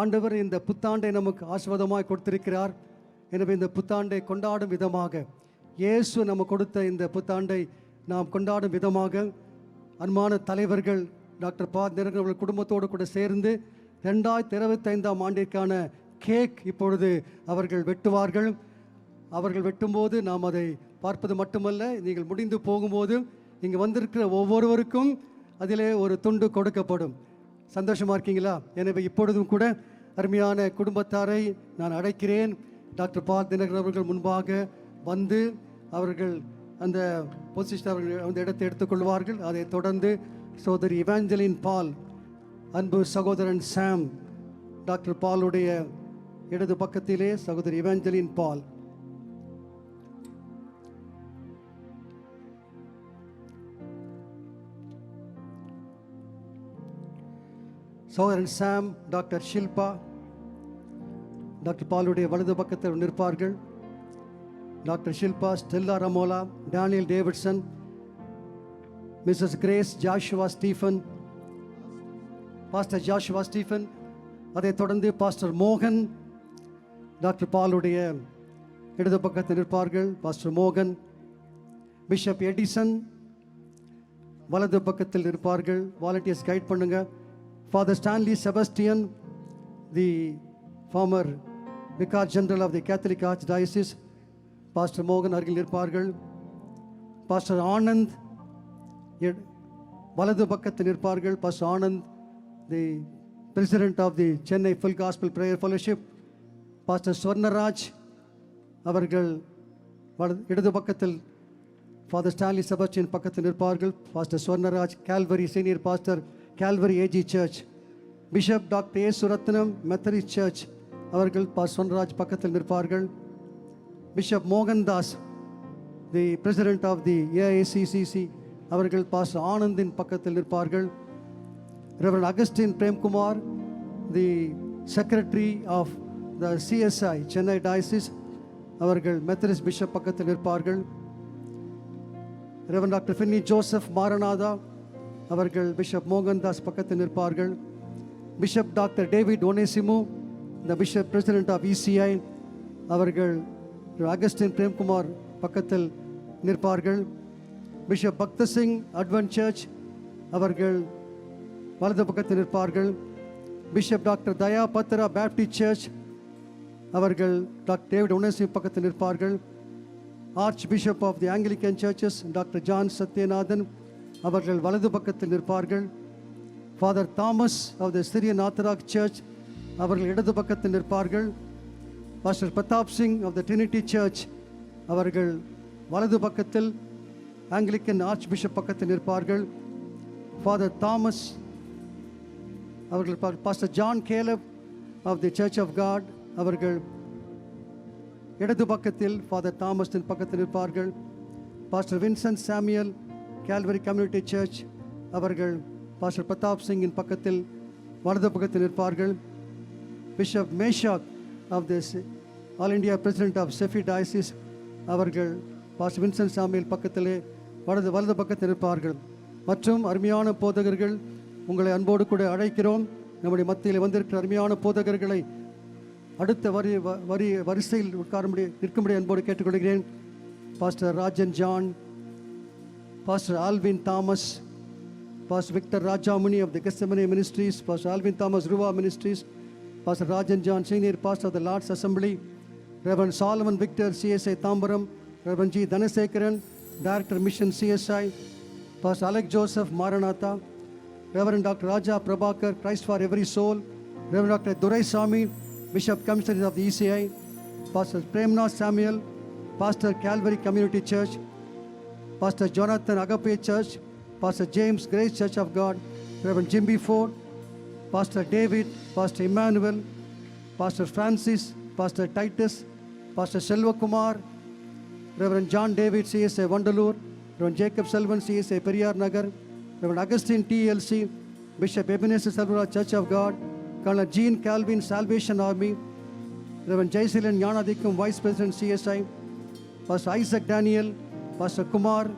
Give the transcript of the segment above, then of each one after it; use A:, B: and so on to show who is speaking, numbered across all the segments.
A: ஆண்டவர் இந்த புத்தாண்டை நமக்கு ஆசிர்வாதமாய் கொடுத்திருக்கிறார். எனவே இந்த புத்தாண்டை கொண்டாடும் விதமாக இயேசு நம்ம கொடுத்த இந்த புத்தாண்டை நாம் கொண்டாடும் விதமாக அன்பான தலைவர்கள் டாக்டர் பா. நிரஞ்சன் அவர்கள் குடும்பத்தோடு கூட சேர்ந்து ரெண்டாயிரத்தி இருபத்தைந்தாம் ஆண்டிற்கான கேக் இப்பொழுது அவர்கள் வெட்டுவார்கள். அவர்கள் வெட்டும்போது நாம் அதை பார்ப்பது மட்டுமல்ல நீங்கள் முடிந்து போகும்போது இங்கே வந்திருக்கிற ஒவ்வொருவருக்கும் அதிலே ஒரு துண்டு கொடுக்கப்படும். சந்தோஷமாக இருக்கீங்களா? எனவே இப்பொழுதும் கூட அருமையான குடும்பத்தாரை நான் அழைக்கிறேன். டாக்டர் பால் தினகர் அவர்கள் முன்பாக வந்து அவர்கள் அந்த பொசிஷன் அவர்கள் அந்த இடத்தை எடுத்துக்கொள்வார்கள் அதைத் தொடர்ந்து சகோதரி இவாஞ்சலின் பால் அன்பு சகோதரன் சாம் டாக்டர் பாலுடைய இடது பக்கத்திலே சகோதரி இவாஞ்சலின் பால். சோதரன் சாம் டாக்டர் ஷில்பா டாக்டர் பாலுடைய வலது பக்கத்தில் நிற்பார்கள். Doctor Shilpa Stella Ramola Daniel Davidson Mrs Grace Joshua Stephen pastor Joshua Stephen அதைத் தொடர்ந்து பாஸ்டர் மோகன் டாக்டர் பாலுடைய இடது பக்கத்தில் நிற்பார்கள். பாஸ்டர் மோகன் பிஷப் எடிசன் வலது பக்கத்தில் இருப்பார்கள் வாலண்டியர்ஸ் கைட் பண்ணுங்கள் father Stanley Sebastian the former vicar general of the Catholic archdiocese pastor மோகன் அருகில் இருப்பார்கள் பாஸ்டர் ஆனந்த் வலது பக்கத்தில் நிற்பார்கள். Pastor Anand the president of the Chennai full gospel prayer fellowship pastor Swarnaraj அவர்கள் வலது இடது பக்கத்தில் ஃபாதர் ஸ்டான்லி செபஸ்டியன் பக்கத்தில் நிற்பார்கள். Pastor Swarnaraj Calvary senior pastor Calvary AG church bishop doctor A Suratnam Methodist church அவர்கள் பாஸ் சொன்ராஜ் பக்கத்தில் நிற்பார்கள். Bishop Mohandas the president of the AICCC அவர்கள் பாஸ் ஆனந்தின் பக்கத்தில் நிற்பார்கள். Reverend Augustine Premkumar the secretary of the CSI Chennai diocese அவர்கள் மெத்தரிஸ் bishop பக்கத்தில் நிற்பார்கள். Reverend doctor Finny Joseph Maranatha அவர்கள் பிஷப் மோகன்தாஸ் பக்கத்தில் நிற்பார்கள். Bishop doctor David Onesimu the bishop president of ECI அவர்கள் அகஸ்டின் பிரேம்குமார் பக்கத்தில் நிற்பார்கள். பிஷப் பக்த சிங் அட்வென்ட் சர்ச் அவர்கள் வலது பக்கத்தில் நிற்பார்கள். Bishop doctor Daya Patra Baptist church அவர்கள் டாக்டர் டேவிட் ஒனேசிம் பக்கத்தில் நிற்பார்கள். Archbishop of the Anglican churches doctor John Sathyanathan அவர்கள் வலது பக்கத்தில் நிற்பார்கள். Father Thomas of the Syrian Orthodox church அவர்கள் இடது பக்கத்தில் நிற்பார்கள். Pastor Pratap Singh of the Trinity church அவர்கள் வலது பக்கத்தில் ஆங்கிலிக்கன் ஆர்ச் பிஷப் பக்கத்தில் நிற்பார்கள். ஃபாதர் தாமஸ் அவர்கள் pastor John Caleb of the church of God அவர்கள் இடது பக்கத்தில் ஃபாதர் தாமஸின் பக்கத்தில் இருப்பார்கள் pastor Vincent Samuel Calvary community church அவர்கள் பாஸ்டர் பிரதாப் சிங்கின் பக்கத்தில் வலது பக்கத்தில் நிற்பார்கள். Bishop Meshach of this all India president of செஃபி diocese அவர்கள் பாஸ்டர் வின்சென்ட் சாமியின் பக்கத்திலே வலது வலது பக்கத்தில் நிற்பார்கள். மற்றும் அருமையான போதகர்கள் உங்களை அன்போடு கூட அழைக்கிறோம். நம்முடைய மத்தியில் வந்திருக்கிற அருமையான போதகர்களை அடுத்த வரி வ- வரி வரிசையில் உட்காரும்படி நிற்கும்படி அன்போடு கேட்டுக்கொள்கிறேன். Pastor Rajan John pastor Alvin Thomas pastor Victor Rajamuni of the Gethsemane ministries pastor Alvin Thomas Ruah ministries pastor Rajan John senior pastor of the Lord's assembly reverend Solomon Victor CSI Tambaram reverend G Dhanasekaran director mission CSI pastor Alec Joseph Maranatha reverend doctor Raja Prabhakar Christ for every soul reverend doctor Duraisamy bishop commissioner of the ECI pastor Premnath Samuel pastor Calvary community church Pastor Jonathan Agape Church, Pastor James Grace Church of God, Reverend Jimmy Ford, Pastor David, Pastor Emmanuel, Pastor Francis, Pastor Titus, Pastor Selva Kumar, Reverend John David CSA Vandalur, Reverend Jacob Selvan CSA Periyar Nagar, Reverend Augustine TLC, Bishop Ebenezer Salvara Church of God, Colonel Jean Calvin Salvation Army, Reverend Jayasilan Yanadikum Vice President CSI, Pastor Isaac Daniel, pastor Kumar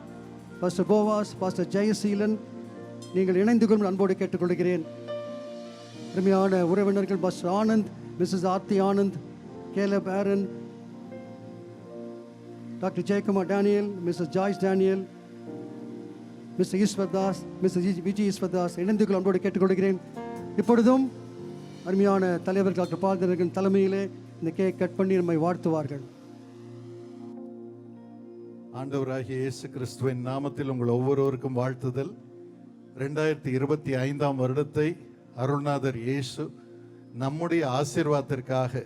A: pastor Boaz pastor Jayaseelan நீங்கள் இணைந்து கொள்ளும் அன்போடு கேட்டுக்கொள்கிறேன். அருமையான உறவினர்கள் pastor Anand Mrs Aarthi Anand Caleb Aaron doctor Jayakumar Daniel Mrs Joyce Daniel Mr Eswar Das Mr Vijay Eswar Das இணைந்து கொள்ள அன்போடு கேட்டுக்கொள்கிறேன். இப்பொழுதும் அருமையான தலைவர் டாக்டர் பாலதரகன் தலைமையிலே இந்த கேக் கட் பண்ணி நம்மை வாழ்த்துவார்கள்.
B: ஆண்டவராகிய இயேசு கிறிஸ்துவின் நாமத்தில் உங்கள் ஒவ்வொருவருக்கும் வாழ்த்துதல். ரெண்டாயிரத்தி இருபத்தி ஐந்தாம் வருடத்தை அருள்நாதர் இயேசு நம்முடைய ஆசீர்வாதத்திற்காக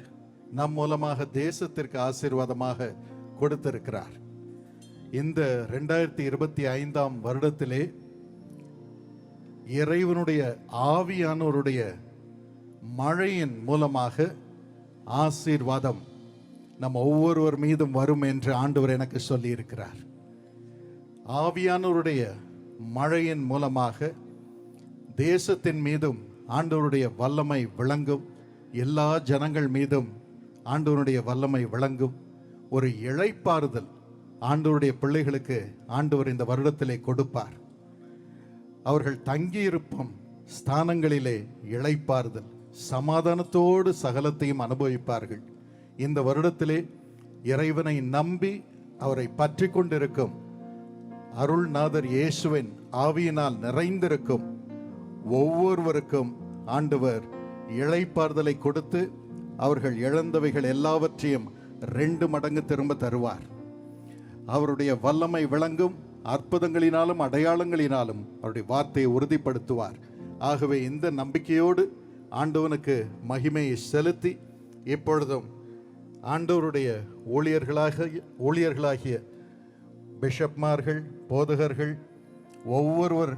B: நம் மூலமாக தேசத்திற்கு ஆசீர்வாதமாக கொடுத்திருக்கிறார். இந்த ரெண்டாயிரத்தி இருபத்தி ஐந்தாம் வருடத்திலே இறைவனுடைய ஆவியானோருடைய மழையின் மூலமாக ஆசீர்வாதம் நம் ஒவ்வொருவர் மீதும் வரும் என்று ஆண்டவர் எனக்கு சொல்லி இருக்கிறார் ஆவியானவருடைய மழையின் மூலமாக தேசத்தின் மீதும் ஆண்டவருடைய வல்லமை விளங்கும். எல்லா ஜனங்கள் மீதும் ஆண்டவருடைய வல்லமை விளங்கும். ஒரு இழைப்பாறுதல் ஆண்டவருடைய பிள்ளைகளுக்கு ஆண்டவர் இந்த வருடத்திலே கொடுப்பார். அவர்கள் தங்கியிருப்பும் ஸ்தானங்களிலே இழைப்பாறுதல் சமாதானத்தோடு சகலத்தையும் அனுபவிப்பார்கள். இந்த வருடத்திலே இறைவனை நம்பி அவரை பற்றி கொண்டிருக்கும் அருள்நாதர் இயேசுவின் ஆவியினால் நிறைந்திருக்கும் ஒவ்வொருவருக்கும் ஆண்டவர் இழைப்பார்தலை கொடுத்து அவர்கள் இழந்தவைகள் எல்லாவற்றையும் ரெண்டு மடங்கு திரும்ப தருவார். அவருடைய வல்லமை விளங்கும் அற்புதங்களினாலும் அடையாளங்களினாலும் அவருடைய வார்த்தையை உறுதிப்படுத்துவார். ஆகவே இந்த நம்பிக்கையோடு ஆண்டவனுக்கு மகிமையை செலுத்தி இப்பொழுதும் ஆண்டவருடைய ஊழியர்களாக ஊழியர்களாகிய பிஷப்மார்கள் போதகர்கள் ஒவ்வொருவர்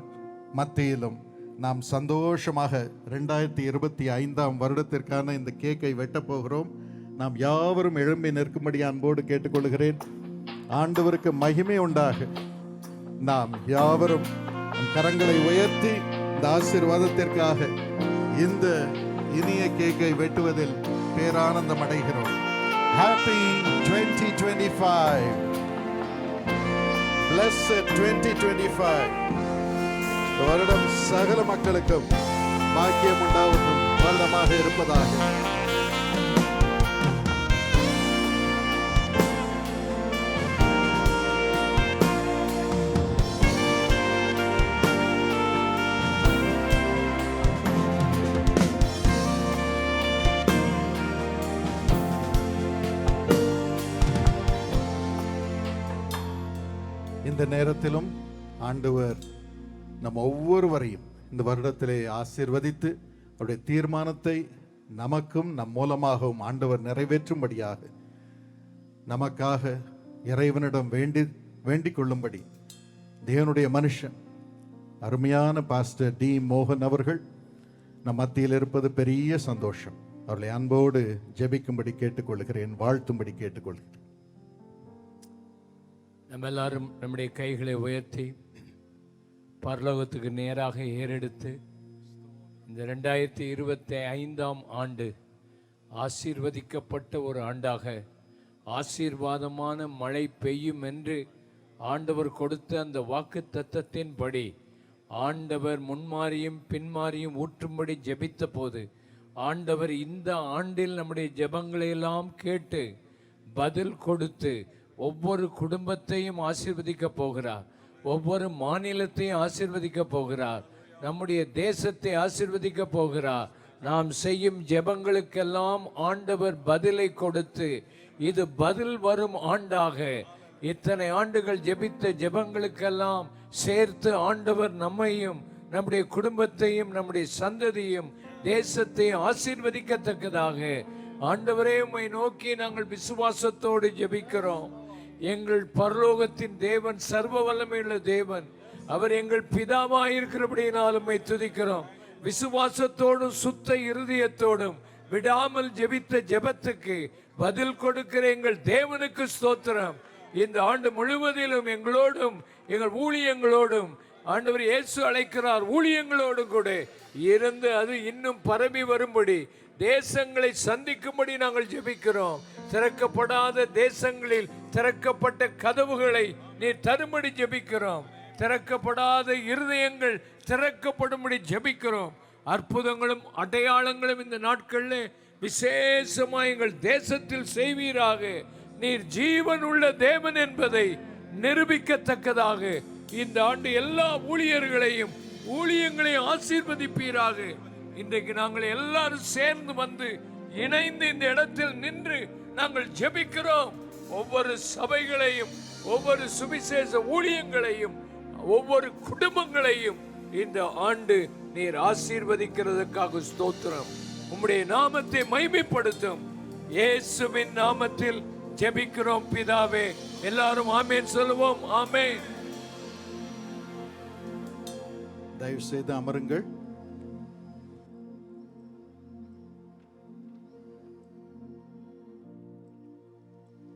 B: மத்தியிலும் நாம் சந்தோஷமாக ரெண்டாயிரத்தி இருபத்தி ஐந்தாம் வருடத்திற்கான இந்த கேக்கை வெட்டப் போகிறோம். நாம் யாவரும் எழும்பி நிற்கும்படி அன்போடு கேட்டுக்கொள்கிறேன். ஆண்டவருக்கு மகிமை உண்டாக. நாம் யாவரும் கரங்களை உயர்த்தி இந்த ஆசீர்வாதத்திற்காக இந்த இனிய கேக்கை வெட்டுவதில் பேரானந்தம் அடைகிறோம் Happy 2025 Blessed 2025 வருடம் சகல மக்களுக்கும் பாக்கியம் உண்டாவதும் வருடமாக இருப்பதாக. இந்த நேரத்திலும் ஆண்டவர் நம் ஒவ்வொருவரையும் இந்த வருடத்திலே ஆசிர்வதித்து அவருடைய தீர்மானத்தை நமக்கும் நம் மூலமாகவும் ஆண்டவர் நிறைவேற்றும்படியாக நமக்காக இறைவனிடம் வேண்டி வேண்டிக் கொள்ளும்படி தேவனுடைய மனுஷன் அருமையான பாஸ்டர் டி மோகன் அவர்கள் நம் மத்தியில் இருப்பது பெரிய சந்தோஷம். அவர்களை அன்போடு ஜெபிக்கும்படி கேட்டுக்கொள்கிறேன் வாழ்த்தும்படி கேட்டுக்கொள்கிறேன்.
C: நம்ம எல்லாரும் நம்முடைய கைகளை உயர்த்தி பரலோகத்துக்கு நேராக ஏறெடுத்து இந்த ரெண்டாயிரத்தி இருபத்தி ஐந்தாம் ஆண்டு ஆசீர்வதிக்கப்பட்ட ஒரு ஆண்டாக ஆசீர்வாதமான மழை பெய்யும் என்று ஆண்டவர் கொடுத்த அந்த வாக்கு தத்தத்தின்படி ஆண்டவர் முன்மாறியும் பின்மாறியும் ஊற்றும்படி ஜெபித்த போது ஆண்டவர் இந்த ஆண்டில் நம்முடைய ஜெபங்களையெல்லாம் கேட்டு பதில் கொடுத்து ஒவ்வொரு குடும்பத்தையும் ஆசீர்வதிக்க போகிறார். ஒவ்வொரு மாநிலத்தையும் ஆசீர்வதிக்க போகிறார். நம்முடைய தேசத்தை ஆசீர்வதிக்க போகிறார். நாம் செய்யும் ஜெபங்களுக்கெல்லாம் ஆண்டவர் பதிலை கொடுத்து இது பதில் வரும் ஆண்டாக. இத்தனை ஆண்டுகள் ஜெபித்த ஜெபங்களுக்கெல்லாம் சேர்த்து ஆண்டவர் நம்மையும் நம்முடைய குடும்பத்தையும் நம்முடைய சந்ததியும் தேசத்தையும் ஆசீர்வதிக்கத்தக்கதாக. ஆண்டவரே உம்மை நோக்கி நாங்கள் விசுவாசத்தோடு ஜெபிக்கிறோம். எங்கள் பரலோகத்தின் தேவன் சர்வ வல்லமையுள்ள தேவன். அவர் எங்கள் பிதாவாயிருக்கிறபடியினால் உம்மை துதிக்கிறோம். விசுவாசத்தோடும் சுத்த இருதயத்தோடும் விடாமல் ஜெபித்த ஜெபத்துக்கு பதில் கொடுக்கிற எங்கள் தேவனுக்கு ஸ்தோத்திரம். இந்த ஆண்டு முழுவதிலும் எங்களோடும் எங்கள் ஊழியங்களோடும் ஆண்டவர் இயேசு அழைக்கிறார் ஊழியங்களோடும் கூட இருந்து அது இன்னும் பரவி வரும்படி தேசங்களை சந்திக்கும்படி நாங்கள் ஜெபிக்கிறோம். திறக்கப்படாத தேசங்களில் திறக்கப்பட்ட கதவுகளை நீர் தரும்படி ஜெபிக்கிறோம். திறக்கப்படாத இருதயங்கள் திறக்கப்படும்படி ஜெபிக்கிறோம். அற்புதங்களும் அடையாளங்களும் இந்த நாட்களில் விசேஷமாக எங்கள் தேசத்தில் செய்வீராக. நீர் ஜீவன் உள்ள தேவன் என்பதை நிரூபிக்கத்தக்கதாக இந்த ஆண்டு எல்லா ஊழியர்களையும் ஊழியங்களையும் ஆசீர்வதிப்பீராக. இன்றைக்கு நாங்கள் எல்லாரும் சேர்ந்து வந்து இணைந்து இந்த இடத்தில் நின்று நாங்கள் ஜெபிக்கிறோம். ஒவ்வொரு சபைகளையும் ஒவ்வொரு சுவிசேஷ ஊழியங்களையும் ஒவ்வொரு குடும்பங்களையும் இந்த ஆண்டு நீர் ஆசீர்வதிக்கிறதுக்காக ஸ்தோத்திரம். உம்முடைய நாமத்தை மைமைப்படுத்தும் இயேசுவின் நாமத்தில் ஜெபிக்கிறோம் பிதாவே. எல்லாரும் ஆமேன் சொல்லுவோம். ஆமே
B: தயவு செய்து அமருங்கள்.